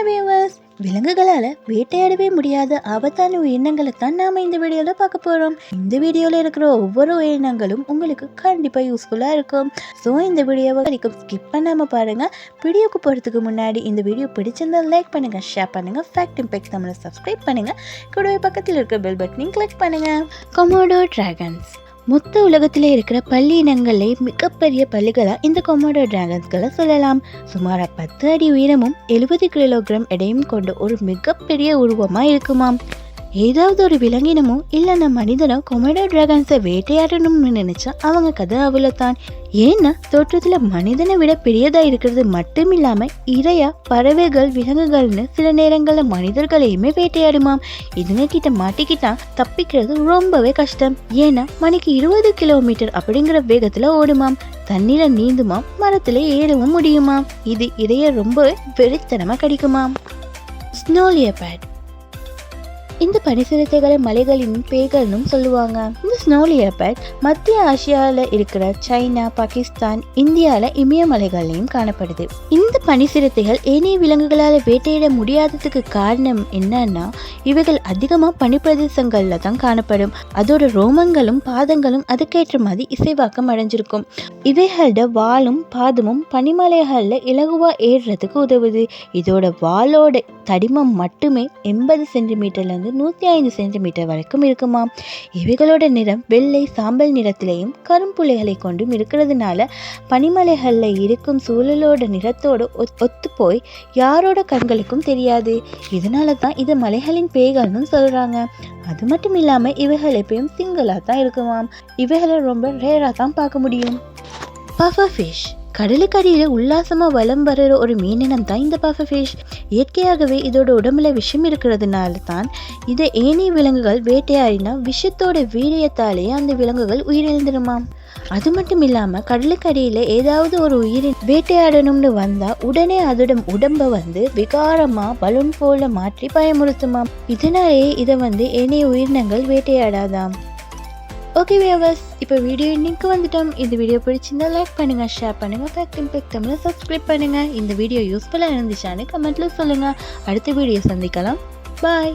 Hi viewers விலங்குகளால் வேட்டையாடவே முடியாத ஆபத்தான உயிரினங்களை தான் நாம் இந்த வீடியோவில் பார்க்க போகிறோம் இந்த வீடியோவில் இருக்கிற ஒவ்வொரு உயிரினங்களும் உங்களுக்கு கண்டிப்பாக யூஸ்ஃபுல்லாக இருக்கும். ஸோ இந்த வீடியோவை வரைக்கும் ஸ்கிப் பண்ணாமல் பாருங்கள் வீடியோக்கு போகிறதுக்கு முன்னாடி இந்த வீடியோ பிடிச்சிருந்தால் லைக் பண்ணுங்கள் ஷேர் பண்ணுங்கள் ஃபேக்ட் இம்பேக்ட் தமிழை சப்ஸ்கிரைப் பண்ணுங்கள் கூடவே பக்கத்தில் இருக்கிற பெல் பட்டனையும் கிளிக் பண்ணுங்கள் கொமோடோ ட்ராகன்ஸ் மொத்த உலகத்தில் இருக்கிற பள்ளி இனங்களே மிகப்பெரிய பள்ளிகளாக இந்த கொமோடோ டிராகன்ஸ்களை சொல்லலாம். சுமார் பத்து அடி உயரமும் எழுபது கிலோகிராம் எடையும் கொண்ட ஒரு மிகப்பெரிய உருவமாக இருக்குமாம். ஏதாவது ஒரு விலங்கினமோ இல்லைன்னா மனிதனோ கொமெடோ டிராகன்ஸை வேட்டையாடணும்னு நினைச்சா அவங்க கதை அவ்வளோதான் ஏன்னா தோற்றத்தில் மனிதனை விட பெரியதாக இருக்கிறது மட்டும் இல்லாமல் இறையா பறவைகள் விலங்குகள்னு சில நேரங்களில் மனிதர்களையுமே வேட்டையாடுமாம். இதுங்க கிட்ட மாட்டிக்கிட்டா தப்பிக்கிறது ரொம்பவே கஷ்டம். ஏன்னா மணிக்கு இருபது கிலோமீட்டர் அப்படிங்கிற வேகத்தில் ஓடுமாம். தண்ணியில நீந்துமாம் மரத்தில் ஏறவும் முடியுமாம். இது இதைய ரொம்பவே வெறித்தனமாக கடிக்குமாம். ஸ்னோலியபேட் இந்த பனிசிறுத்தைகளை மலைகளின் பேய்கள்னும் சொல்லுவாங்க. இந்த ஸ்னோலியபேட் மத்திய ஆசியாவில் இருக்கிற சைனா பாகிஸ்தான் இந்தியாவில் இமயமலைகள்லையும் காணப்படுது. இந்த பனிசிறுத்தைகள் ஏனைய விலங்குகளால் வேட்டையிட முடியாததுக்கு காரணம் என்னன்னா இவைகள் அதிகமாக பனிப்பிரதேசங்களில் தான் காணப்படும். அதோட ரோமங்களும் பாதங்களும் அதுக்கேற்ற மாதிரி இசைவாக்கம் அடைஞ்சிருக்கும். இவைகளோட வாலும் பாதமும் பனிமலைகளில் இலகுவாக ஏறுறதுக்கு உதவுது. இதோட வாலோட தடிமம் மட்டுமே எண்பது சென்டிமீட்டர்லேருந்து நூற்றி ஐந்து சென்டிமீட்டர் வரைக்கும் இருக்குமாம். இவைகளோட நிறம் வெள்ளை சாம்பல் நிறத்திலையும் கரும்புள்ளைகளை கொண்டும் இருக்கிறதுனால பனிமலைகளில் இருக்கும் சூழலோட நிறத்தோடு ஒத்து போய் யாரோட கண்களுக்கும் தெரியாது. இதனால தான் இது மலைகளின் பேய்கள்னு சொல்கிறாங்க அது மட்டும் இல்லாமல் இவைகள் எப்பயும் சிங்கிளாக தான் இருக்குமாம். இவைகளை ரொம்ப ரேராக தான் பார்க்க முடியும். Puffer fish. கடலுக்கடியில் உல்லாசமாக வலம் வர்ற ஒரு மீனினம் தான் இந்த பாஃப ஃபிஷ் இயற்கையாகவே இதோட உடம்புல விஷம் இருக்கிறதுனால தான் இதை ஏனைய விலங்குகள் வேட்டையாடினா விஷத்தோட வீரியத்தாலேயே அந்த விலங்குகள் உயிரிழந்துடுமாம் அது மட்டும் இல்லாமல் கடலுக்கடியில் ஏதாவது ஒரு உயிரின் வேட்டையாடணும்னு வந்தால் உடனே அதோட உடம்பை வந்து விகாரமாக பலூன் போல மாற்றி பயமுறுத்துமாம். இதனாலேயே இதை வந்து ஏனைய உயிரினங்கள் வேட்டையாடாதாம். ஓகே வியவர்ஸ் இப்போ வீடியோ இன்னைக்கு வந்துட்டோம். இந்த வீடியோ பிடிச்சிருந்தா லைக் பண்ணுங்க ஷேர் பண்ணுங்க ஃபேக்ட் இம்பேக்ட் தமிழ் சப்ஸ்கிரைப் பண்ணுங்க. இந்த வீடியோ யூஸ்ஃபுல்லாக இருந்துச்சான்னு கமெண்ட்ல சொல்லுங்க. அடுத்த வீடியோ சந்திக்கலாம். பாய்